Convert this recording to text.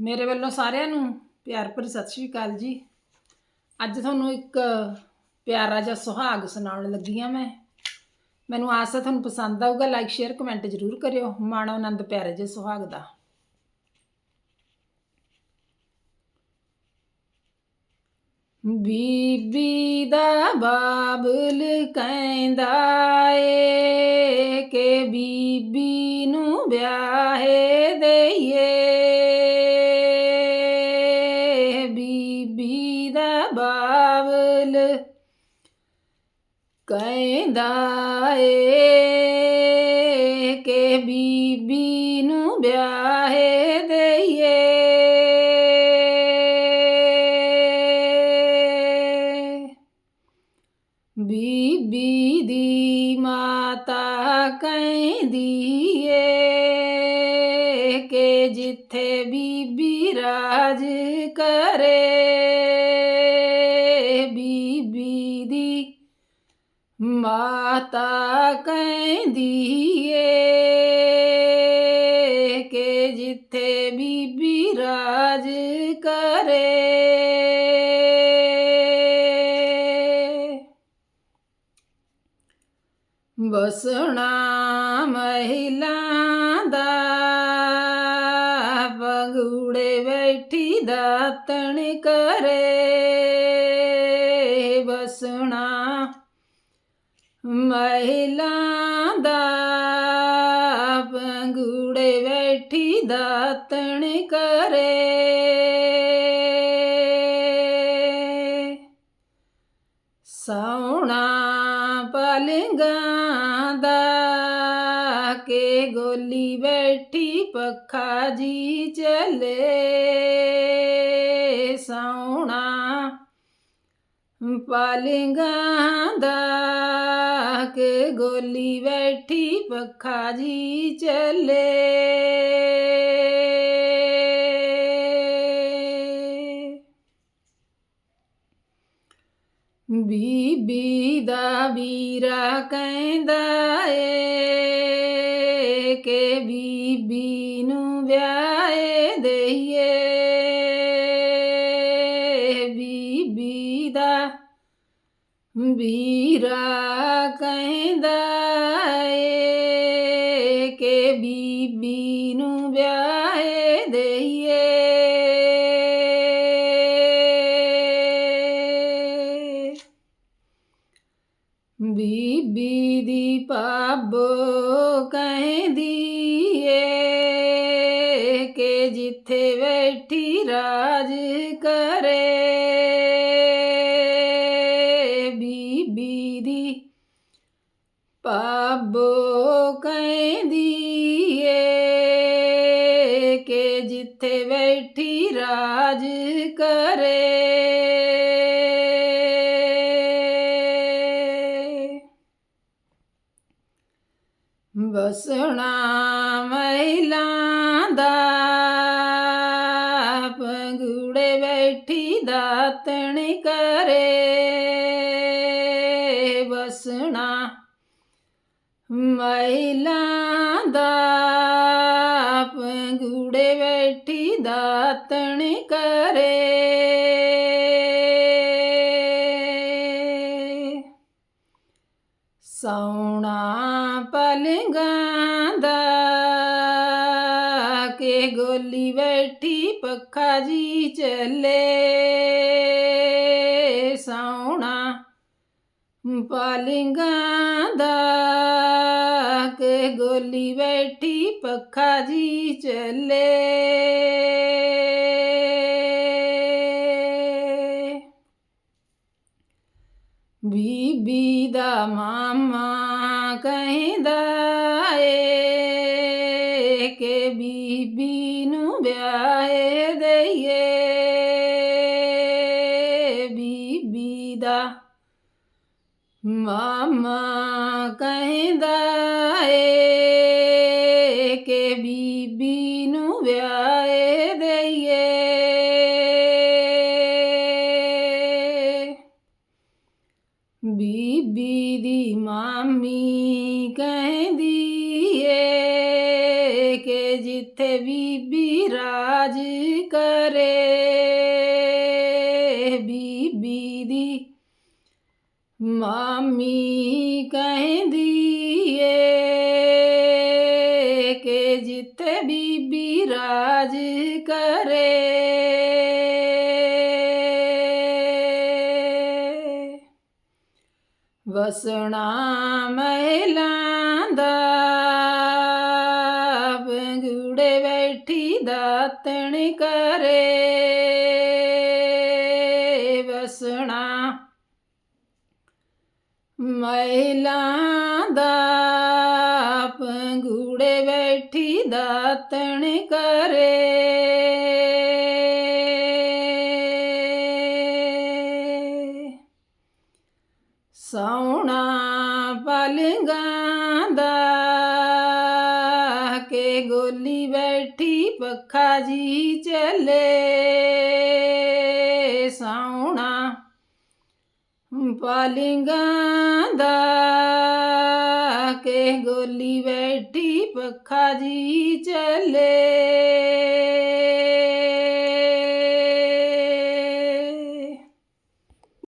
ਮੇਰੇ ਵੱਲੋਂ ਸਾਰਿਆਂ ਨੂੰ ਪਿਆਰ ਭਰੀ ਸਤਿ ਸ਼੍ਰੀ ਅਕਾਲ ਜੀ। ਅੱਜ ਤੁਹਾਨੂੰ ਇੱਕ ਪਿਆਰਾ ਜਿਹਾ ਸੁਹਾਗ ਸੁਣਾਉਣ ਲੱਗੀ ਆ ਮੈਂ। ਮੈਨੂੰ ਆਸ ਹੈ ਤੁਹਾਨੂੰ ਪਸੰਦ ਆਊਗਾ ਲਾਈਕ ਸ਼ੇਅਰ ਕਮੈਂਟ ਜ਼ਰੂਰ ਕਰਿਓ। ਮਾਣੋ ਆਨੰਦ, ਪਿਆਰੇ ਜਿਹੇ ਸੁਹਾਗ ਦਾ। ਬੀਬੀ ਦਾ ਬਾਬਲ ਕਹਿੰਦਾ ਏ ਕਿ ਬੀਬੀ ਨੂੰ ਵਿਆਹੇ ਦੇਈਏ। ਕਹਿੰਦਾ ਏ ਕਿ ਬੀਬੀ ਨੂੰ ਵਿਆਹੇ ਦੇਈਏ। ਬੀਬੀ ਦੀ ਮਾਤਾ ਕਹਿੰਦੀ ਏ ਕਿ ਜਿੱਥੇ ਬੀਬੀ ਰਾਜ ਕਰੇ ਮਾਤਾ ਕਹਿੰਦੀ ਏ ਕਿ ਜਿੱਥੇ ਬੀਬੀ ਰਾਜ ਕਰੇ। ਬਸਣਾ ਮਹਿਲਾ ਦਾ ਪੰਗੂੜੇ ਬੈਠੀ ਦਾਤਣ ਕਰੇ। ਬਸਣਾ ਮਹਿਲਾਂ ਦਾ ਪੰਗੂੜੇ ਬੈਠੀ ਦਾਤਣ ਕਰੇ। ਸੌਣਾ ਪਲੰਗਾਂ ਦਾ ਕੇ ਗੋਲੀ ਬੈਠੀ ਪੱਖਾ ਜੀ ਚੱਲੇ। ਸੌਣਾ ਪਲੰਗਾਂ ਦਾ ਕੇ ਗੋਲੀ ਬੈਠੀ ਪੱਖਾ ਜੀ ਚੱਲੇ। ਬੀਬੀ ਦਾ ਵੀਰਾ ਕਹਿੰਦਾ ਏ ਕਿ ਬੀਬੀ ਨੂੰ ਵਿਆਹੇ ਦੇਈਏ। ਬੀਬੀ ਦਾ ਵੀਰਾ ਕਹਿੰਦਾ ਏ ਕਿ ਬੀਬੀ ਨੂੰ ਵਿਆਹੇ ਦੇਈਏ। ਬੀਬੀ ਦੀ ਪਾਬੋ ਕਹਿੰਦੀ ਏ ਕੇ ਜਿੱਥੇ ਬੈਠੀ ਰਾਜ ਕਰ ਕਹਿੰਦੀ ਏ ਕਿ ਜਿੱਥੇ ਬੈਠੀ ਰਾਜ ਕਰੇ। ਬਸਣਾ ਮਹਿਲਾ ਦਾ, ਪੰਗੂੜੇ ਬੈਠੀ ਦਾਤਣ ਕਰੇ। ਬਸਣਾ ਮਹਿਲਾ ਦਾ ਪੰਗੂੜੇ ਬੈਠੀ ਦਾਤਣ ਕਰੇ। ਸੌਣਾ ਪਲੰਗਾਂ ਦਾ ਕੇ ਗੋਲੀ ਬੈਠੀ ਪੱਖਾ ਜੀ ਚੱਲੇ। ਸੌਣਾ ਪਲੰਗਾਂ ਦਾ ਕੇ ਗੋਲੀ ਬੈਠੀ ਪੱਖਾ ਜੀ ਚੱਲੇ। ਬੀਬੀ ਦਾ ਮਾਮਾ ਕਹਿੰਦਾ ਏ ਕਿ ਬੀਬੀ ਨੂੰ ਵਿਆਹੇ ਦੇਈਏ। ਬੀਬੀ ਦਾ ਮਾਮਾ ਕਹਿੰਦਾ ਏ ਕਿ ਬੀਬੀ ਨੂੰ ਵਿਆਹੇ ਦੇਈਏ। ਬੀਬੀ ਦੀ ਮਾਮੀ ਕਹਿੰਦੀ ਏ ਕਿ ਜਿੱਥੇ ਬੀਬੀ ਰਾਜ ਕਰੇ, ਬੀਬੀ ਦੀ ਮਾਮੀ ਕਹਿੰਦੀ ਏ ਕਿ ਜਿੱਥੇ ਬੀਬੀ ਰਾਜ ਕਰੇ। ਵਸਣਾ ਮਹਿਲਾਂ ਦਾ ਬੰਗੂੜੇ ਬੈਠੀ ਦਾਤਣ ਕਰੇ। ਵਸਣਾ ਮਹਿਲਾ ਦਾ ਪੰਗੂੜੇ ਬੈਠੀ ਦਾਤਣ ਕਰੇ। ਸੌਣਾ ਪਲੰਗਾਂ ਦਾ ਕੇ ਗੋਲੀ ਬੈਠੀ ਪੱਖਾ ਜੀ ਚੱਲੇ। ਸੌਣਾ ਪਲੰਗਾਂ ਦਾ ਕੇ ਗੋਲੀ ਬੈਠੀ ਪੱਖਾ ਜੀ।